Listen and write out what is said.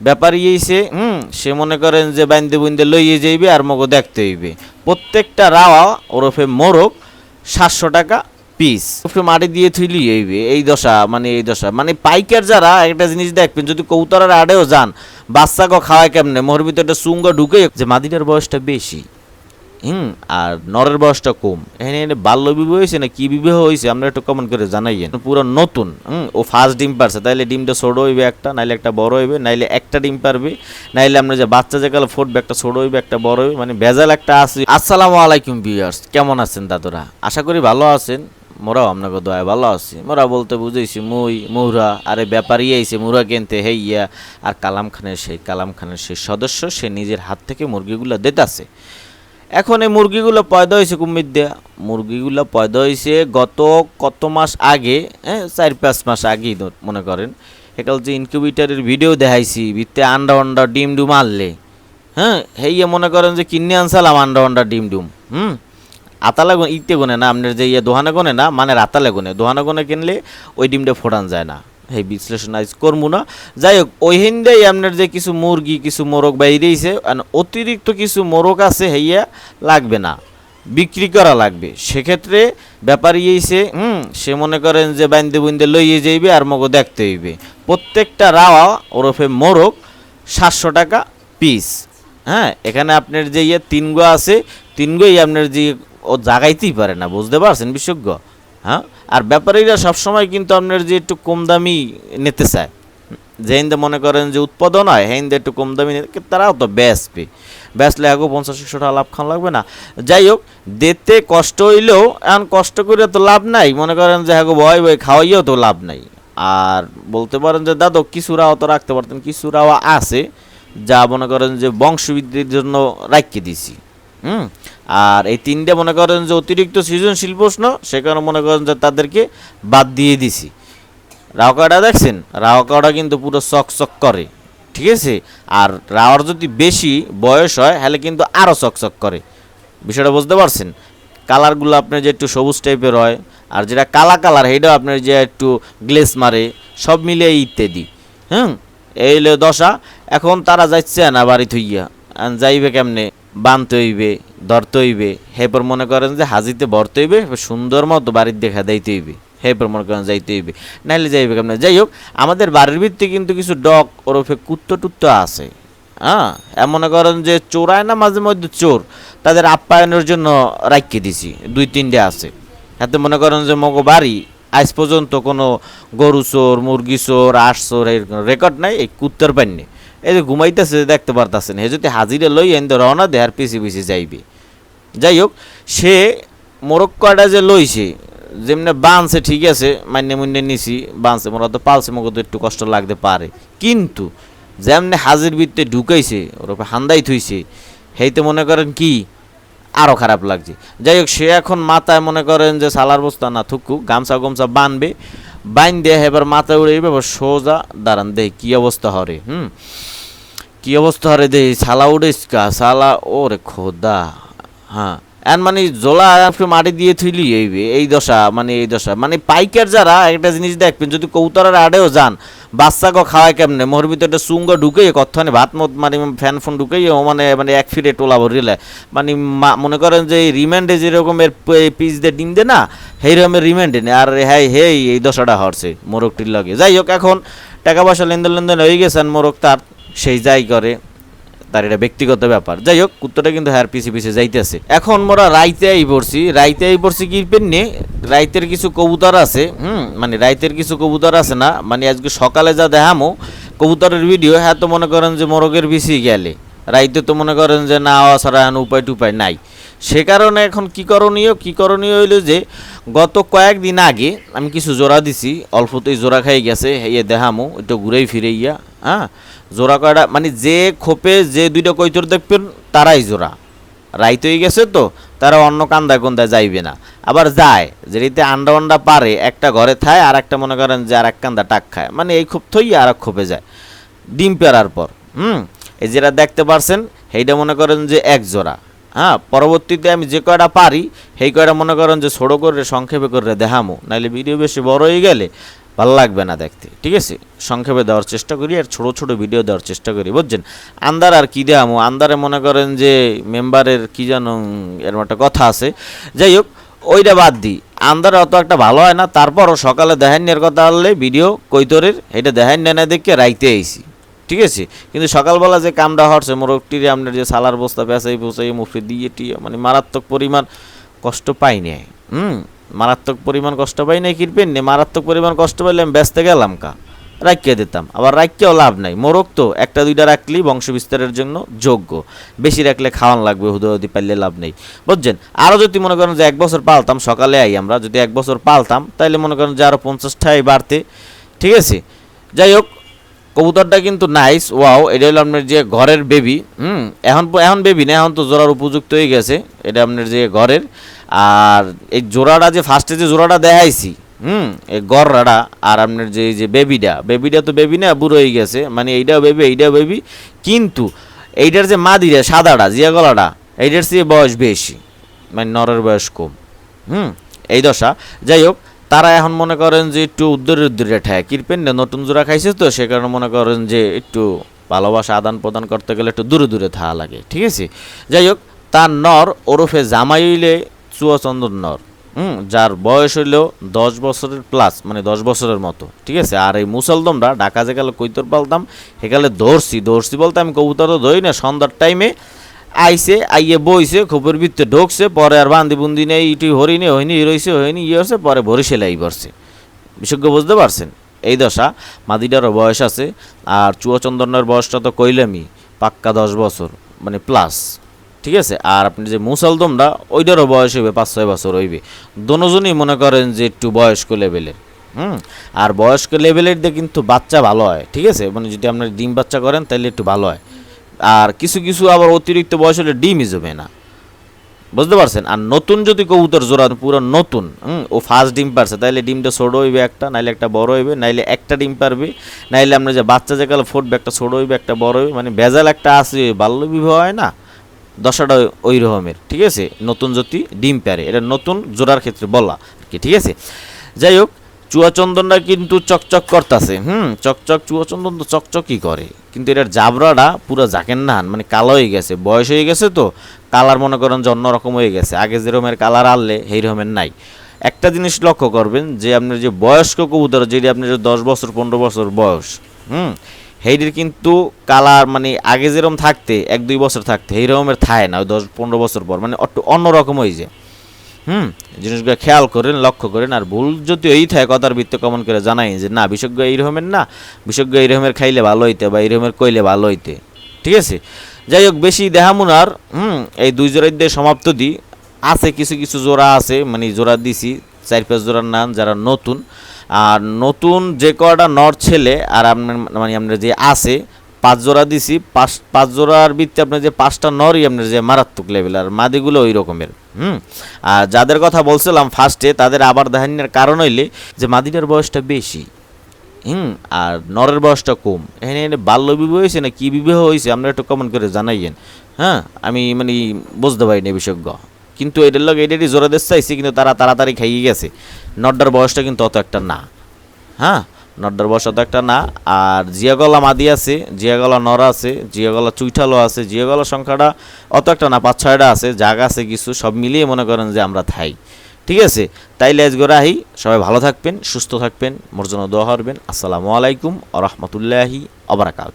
ব্যাপারী ইয়েছে হুম, সে মনে করেন যে বাইন্দে বুন্দে লইয়ে যাইবে আর মগো দেখতে হইবে। প্রত্যেকটা রাওয়া ওরফে মোরগ সাতশো টাকা পিস ওরফে মাটি দিয়ে থুইলি হইবে। এই দশা মানে এই দশা। মানে পাইকার যারা, একটা জিনিস দেখবেন, যদি কৌতরার আড়েও যান বাচ্চাকে খাওয়ায় কেমনে? মোহর ভিতরে সুঙ্গ ঢুকে যে মাদিটার বয়সটা বেশি। হুম আর নরের বয়সটা কম। এখানে বাল্য বিবাহ হয়েছে না কি বিবাহ হয়েছে? আমরা একটু কমেন্ট করে জানাইয়েন। পুরো নতুন, হুম? ও ফার্স্ট ডিম পারছে। তাইলে ডিমটা ছোট হইবে একটা, নাইলে একটা বড় হইবে, নাইলে একটা ডিম পারবে, নাইলে আমরা যে বাচ্চা যে কালে ফুটবে একটা ছোট হইবে, একটা বড় হইবে মানে ভেজাল একটা আছে। আসসালামু আলাইকুম ভিউয়ার্স কেমন আছেন দাদুরা? আশা করি ভালো আছেন। মোরাও আপনাকে দয়া, ভালো আছি। মোরা বলতে বুঝেছি মুই মুরা আরে ব্যাপারী আইছে, মুরা কিনতে হেইয়া। আর কালাম খানের সেই, কালাম খানের সেই সদস্য, সে নিজের হাত থেকে মুরগিগুলো দিতাছে। এখন এই মুরগিগুলো পয়দা হয়েছে কুমির দেয়া। মুরগিগুলো পয়দা হয়েছে গত কত মাস আগে হ্যাঁ চার পাঁচ মাস আগেই মনে করেন। একাল যে ইনকিউবেটারের ভিডিও দেখাইছি ভিত্তে আন্ডা আন্ডা ডিম ডুম আনলে। হ্যাঁ হেইয়া মনে করেন যে কিনে আনসালাম আন্ডা আন্ডা ডিম ডুম, হুম? আতালা ইতে গুনে না, আপনার যে ইয়ে দোহানা গুনে না মানে রাতালে গুনে। দোহানা গুনে কিনলে ওই ডিমটা ফোটান যায় না। এই বিশ্লেষণ আজ করব না। যাই হোক ওই হিন্দাই আপনার যে কিছু মুরগি, কিছু মোরগ বাইরেছে অতিরিক্ত কিছু মোরগ আছে হেইয়া, লাগবে না। বিক্রি করা লাগবে। সেক্ষেত্রে ব্যাপারী এইছে হুম, সে মনে করেন যে বাইন্দে বুন্দে লইয়ে যাইবে আর মগো দেখতে হইবে। প্রত্যেকটা রাওয়া ওরফে মোরগ সাতশো টাকা পিস। হ্যাঁ এখানে আপনার যে ইয়ে তিন গো আছে, তিন গোই আপনার যে ও জাগাইতেই পারে না, বুঝতে পারছেন বিশেষজ্ঞ? হ্যাঁ? আর ব্যাপারীরা সবসময় কিন্তু আপনার যে একটু কম দামি নিতে চায়। যে হিন্দে মনে করেন যে উৎপাদন হয়, হিন্দে একটু কম দামি তারাও তো বেচবে বেচলে আগো পঞ্চাশ, একশো টাকা লাভ খান লাগবে না। যাই হোক, দিতে কষ্ট হইলেও, এখন কষ্ট করে তো লাভ নাই। মনে করেন যে হ্যাঁ ভয় ভয় খাওয়াইও তো লাভ নাই। আর বলতে পারেন যে, দাদু কিছু রাও তো রাখতে পারতেন, কিছুরাও আছে, যা মনে করেন যে বংশবৃদ্ধির জন্য রাখিয়ে দিছি হুম? আর এই তিনটে মনে করেন যে অতিরিক্ত সৃজনশীল প্রশ্ন, সে কারণে মনে করেন যে তাদেরকে বাদ দিয়ে দিছি। রাওকাটা দেখছেন? রাওকাটা কিন্তু পুরো চকচক করে, ঠিক আছে? আর রাওয়ার যদি বেশি বয়স হয়, তাহলে কিন্তু আরও চকচক করে। বিষয়টা বুঝতে পারছেন? কালারগুলো আপনার যে একটু সবুজ টাইপের হয়, আর যেটা কালা কালার, সেইটাও আপনার যে একটু গ্লেস মারে, সব মিলিয়ে ইত্যাদি। হুম? এই হলো দশা। এখন তারা যাচ্ছে না বাড়ি থইয়া। যাইবে কেমনে? বানতে হইবে ধরতে হইবে হেপর মনে করেন যে হাজিতে ভরতে হইবে সুন্দর মতো বাড়ির দেখা যাইতে হইবে হেপর মনে করেন যাইতে হইবে নাইলে যাইবে কেমন? যাই হোক আমাদের বাড়ির ভিত্তি কিন্তু কিছু ডগ ওরফে কুত্তো টুত্তো আছে। হ্যাঁ? মনে করেন যে চোরায় না মাঝে মধ্যে চোর, তাদের আপ্যায়নের জন্য রাখিয়ে দিছি। দুই, তিনটে আছে। হাতে মনে করেন যে মগো বাড়ি আজ পর্যন্ত কোনো গরু চোর, মুরগি চোর, আঁশ চোর রেকর্ড নাই এই কুত্তর পাইনি এই যে ঘুমাইতেছে দেখতে পারতাছেন, হে যদি হাজিরে লই এনে রওনা দেহার পিছিয়ে পিছিয়ে যাইবে। যাই হোক, সে মোরক্কোটা যে লইছে, যেমনি বানছে ঠিক আছে মান্য মুন্যে নিছি, বানছে মোরা তো পালছে, মগো তো একটু কষ্ট লাগতে পারে। কিন্তু যেমনি হাজির বৃত্তে ঢুকাইছে, ওর হান্দাই থইছে, হেইতে মনে করেন কি আরও খারাপ লাগছে। যাই হোক, সে এখন মাথায় মনে করেন যে সালার বস্তা না থুকু গামছা গামছা বানবে বাইন দেয়া এবার মাথায় উড়ে এবার সোজা দাঁড়ান দেয় কি অবস্থা হরে, হুম? কি অবস্থা হরে দে সালা উড়েসকা সালা ওরে খোদা হ্যাঁ। এন মানে জোলা মাটি দিয়ে থুইলি এইবে এই দশা মানে এই দশা। মানে পাইকার যারা, একটা জিনিস দেখবেন, যদি কৌতরার আড়েও যান বাচ্চাকে খাওয়ায় কেমনে? মোহর ভিতরে সুঙ্গ ঢুকে কথনে ভাত মত মানে ফ্যান ফোন ঢুকে ও মানে মানে এক ফিরে টোলা ভরিলে মানে মনে করেন যে এই রিমান্ডে যেরকমের পিস দিয়ে ডিম দে না সেই রকমের রিমান্ডে নেই আর হ্যাঁ হেই, এই দশাটা হরছে মোরগটির লগে। যাই হোক, এখন টাকা পয়সা লেনদেন লেনদেন হয়ে গেছেন মোরগ তার সেই যাই করে। তার এটা ব্যক্তিগত ব্যাপার। যাই হোক, কুত্তটা কিন্তু হ্যার পিছে পিছে যাইতেছে। এখন মোরা রাইতে আই পড়ছি, রাইতে আই পড়ছি কি পেননি? রাইতের কিছু কবুতর আছে, হুম মানে রাইতের কিছু কবুতর আছে না মানে আজকে সকালে যা দেখামো, কবুতরের ভিডিও হ্যাঁ তো মনে করেন যে মোরগের বেশি গেলে। রাইতে তো মনে করেন যে না আওয়া এখন উপায় টুপায় নাই। সে কারণে এখন কি করণীয়? কি করণীয় হইল যে, গত কয়েকদিন আগে আমি কিছু জোড়া দিছি, অল্পতেই জোড়া খাই গেছে ইয়ে দেখামো, একটু ঘুরেই ফিরে ইয়া হ্যাঁ জোড়া কয়টা? মানে যে খোপে যে দুইটা কৈতর দেখবেন, তারাই জোড়া। রাইত হয়ে গেছে তো, তারা অন্য কান্দায় কোন্দায় যাইবে না। আবার যায় যেটিতে আন্ডা আন্ডা পারে, একটা ঘরে থায় আর একটা মনে করেন যে আর এক কান্দা টাক খায়। মানে এই খোপ থই আর এক খোপে যায়। ডিম পেরার পর, হুম? এই যেটা দেখতে পারছেন, সেইটা মনে করেন যে এক জোড়া। হ্যাঁ পরবর্তীতে আমি যে কয়টা পারি, সেই কয়টা মনে করেন যে ছোটো করে সংক্ষেপে করে দেখামো। নাহলে ভিডিও বেশি বড় হয়ে গেলে ভালো লাগবে না দেখতে, ঠিক আছে? সংক্ষেপে দেওয়ার চেষ্টা করি আর ছোট ছোট ভিডিও দেওয়ার চেষ্টা করি, বুঝছেন? আন্দার আর কি দেয়ামো? আন্দারে মনে করেন যে মেম্বারের কি যেন এরকম একটা কথা আছে। যাই হোক, ওইটা বাদ দিই আন্দার অত একটা ভালো হয় না, তারপরও সকালে দেখান নেওয়ার কথা হলে ভিডিও কৈতরের, এটা দেখান নেয় না দেখে রাইতে আইসি ঠিক আছে? কিন্তু সকালবেলা যে কামটা হচ্ছে মোরগটির আপনার যে সালার বস্তা পেঁচাই পোচাই মুখে দিয়ে টিয়ে মানে মারাত্মক পরিমাণ কষ্ট পাই নাই, হুম? মারাত্মক পরিমাণ কষ্ট পাই নাই কিনবেন নে? মারাত্মক পরিমাণ কষ্ট পাইলে আমি ব্যস্ত গেলাম কা? রাখিয়ে দিতাম। আবার রাখিয়েও লাভ নাই। মোরগ তো একটা, দুইটা রাখলেই বংশ বিস্তারের জন্য যোগ্য। বেশি রাখলে খাওয়ান লাগবে হুদয়দি পাইলে লাভ নেই। বুঝছেন? আরও যদি মনে করেন যে এক বছর পালতাম, সকালে আই আমরা, যদি এক বছর পালতাম, তাইলে মনে করেন যে আরও পঞ্চাশটাই বাড়তে। ঠিক আছে? যাই হোক কবুতরটা কিন্তু নাইস ওয়াও এটা হলো আপনার যে ঘরের বেবি হুম, এখন এখন বেবি না, এখন তো জোড়ার উপযুক্ত হয়ে গেছে, এটা আপনার যে ঘরের, আর এই জোড়াটা যে ফার্স্টে যে জোড়াটা দেখাইছি, হুম, এই গররাটা আর আপনার যে যে বেবিটা বেবিটা তো বেবি না, বুড়ো হয়ে গেছে মানে এইটাও বেবি এইটাও বেবি কিন্তু এইটার যে মাদিরা, সাদাটা, জিয়া গলাটা, এইটার চেয়ে বয়স বেশি মানে নরের বয়স কম, হুম, এই দশা, যাই হোক তারা এখন মনে করেন যে একটু উদ্দরে উদ্দরে ঠায়। কিরপেন না নতুন জোড়া খাইছে তো, সে কারণে মনে করেন যে একটু ভালোবাসা আদান প্রদান করতে গেলে একটু দূরে দূরে থাকা লাগে, ঠিক আছে? যাই হোক, তার নর ওরফে জামাই হইলে চুয়াচন্দন নর, হুম, যার বয়স হইলেও দশ বছরের প্লাস মানে দশ বছরের মতো, ঠিক আছে? আর এই মুসলদমরা, ঢাকা যে গেলে কৈতর পালতাম সেকালে দৌড়ছি দৌড়ছি বলতে আমি কবুতর তো ধরি না, সন্ধ্যার টাইমে আইসে আইয়ে বইছে, খোপের ভিতরে ঢোকছে, পরে আর বান্দি বুন্দি নেই, ইটি হরিনি হয়নি রইছে হয়নি ইয়ে হচ্ছে পরে ভরে সেলাই পড়ছে বিশেষজ্ঞ বুঝতে পারছেন? এই দশা, মাদিটারও বয়স আছে, আর চুয়াচন্দনের বয়সটা তো কইলামই, পাক্কা দশ বছর মানে প্লাস ঠিক আছে? আর আপনি যে মুসালদমরা ওইটারও বয়স হইবে, পাঁচ ছয় বছর হইবে। দোনোজনই মনে করেন যে একটু বয়স্ক লেভেলের হুম? আর বয়স্ক লেভেলের দিয়ে কিন্তু বাচ্চা ভালো হয়, ঠিক আছে? মানে যদি আপনার ডিম বাচ্চা করেন তাহলে একটু ভালো হয়। আর কিছু কিছু আবার অতিরিক্ত বয়স হলে ডিমই জমে না। বুঝতে পারছেন? আর নতুন যদি কবুতর জোড়া পুরো নতুন ও ফার্স্ট ডিম পারছে, তাইলে ডিমটা ছোট হইবে একটা, নাইলে একটা বড় হইবে, নাইলে একটা ডিম পারবে, নাইলে আমরা যে বাচ্চা যে কালে ফুটবে একটা ছোট হইবে, একটা বড় হইবে মানে ভেজাল একটা আছে, বাল্য বিবাহ হয় না, দশাটা ওই রকমের, ঠিক আছে? নতুন যদি ডিম পারে, এটা নতুন জোড়ার ক্ষেত্রে বলা কি, ঠিক আছে? যাই হোক চুয়াচন্দনটা কিন্তু চকচক করতেছে, হুম? চকচক চুয়াচন্দন তো চকচকই করে। কিন্তু এটার জাবরাটা পুরো জাকেন না মানে কালো হয়ে গেছে, বয়স হয়ে গেছে তো, কালার মনে করেন যে অন্যরকম হয়ে গেছে। আগে যেরকমের কালার আনলে সেই রকমের নাই। একটা জিনিস লক্ষ্য করবেন, যে আপনার যে বয়স্ক কবুতর, যেটি আপনার যে দশ বছর, পনেরো বছর বয়স, হুম? সেইটির কিন্তু কালার মানে আগে যেরকম থাকতে, এক দুই বছর থাকতে এই রকমের থায় না, ওই দশ, পনেরো বছর পর মানে একটু অন্যরকম হয়ে যায়। হুম জিনিসগুলো খেয়াল করেন, লক্ষ্য করেন, আর ভুল যদি এই থাকে, কথার বৃত্ত কমন করে জানাই যে না, বিশেষজ্ঞ এই রকমের না, বিশেষজ্ঞ এই রকমের খাইলে ভালো হইতে বা এই রকমের কইলে ভালো হইতে, ঠিক আছে? যাই হোক, বেশি দেহামুনার হুম, এই দুই জোড়ার দিয়ে সমাপ্ত দিই আছে কিছু কিছু জোড়া আছে মানে জোড়া দিছি, চার, পাঁচ জোড়ার নাম যারা নতুন, আর নতুন যে কটা নর ছেলে, আর আপনার মানে আপনার যে আছে, পাঁচ জোড়া দিছি, পাঁচ পাঁচ জোড়ার ভিত্তি আপনার যে পাঁচটা নরই আপনার যে মারাত্মক লেভেল আর মাদিগুলো ওই রকমের। হুম? আর যাদের কথা বলছিলাম ফার্স্টে তাদের আবার দেখানোর কারণ হইলে যে মাদিটার বয়সটা বেশি, হুম? আর নরের বয়সটা কম। এখানে বাল্য বিবাহ হয়েছে না কি বিবাহ হয়েছে, আমরা একটু কমেন্ট করে জানাইয়েন। হ্যাঁ? আমি মানে বুঝতে পারিনি বিশেষজ্ঞ কিন্তু এটার লোক এটারই জোরে দেশ চাইছি, কিন্তু তারা তাড়াতাড়ি খাইয়ে গেছে। নড্ডার বয়সটা কিন্তু অত একটা না। হ্যাঁ? নড্ডার বসা তো একটা না। আর জিয়াগলা মাদি আছে জিয়াগলা নর আছে জিয়াগলা চুইঠালো আছে জিয়াগলা সংখ্যাটা অত একটা না, পাঁচ ছয়টা আছে জায়গা আছে কিছু, সব মিলিয়ে মনে করেন যে আমরা থাই। ঠিক আছে? তাইলে আজকে রাহি, সবাই ভালো থাকবেন, সুস্থ থাকবেন, মোর জন্য দোয়া করবেন। আসসালামু আলাইকুম আ রহমতুল্লাহি আবরাকাত